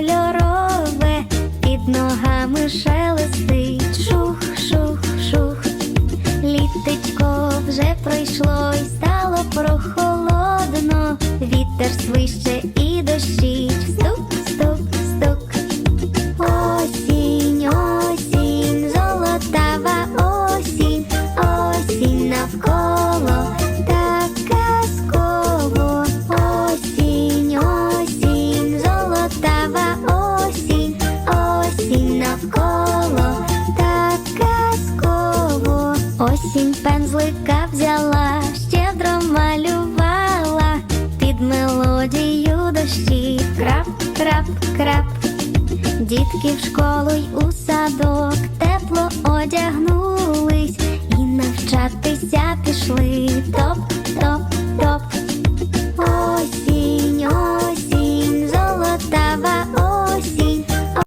кольорове, під ногами шелестить, шух, шух, шух, літечко вже пройшло й стало прохолодно. Осінь пензлика взяла, щедро малювала. Під мелодію дощі. Крап, крап, крап, дітки в школу й у садок тепло одягнулись. І навчати.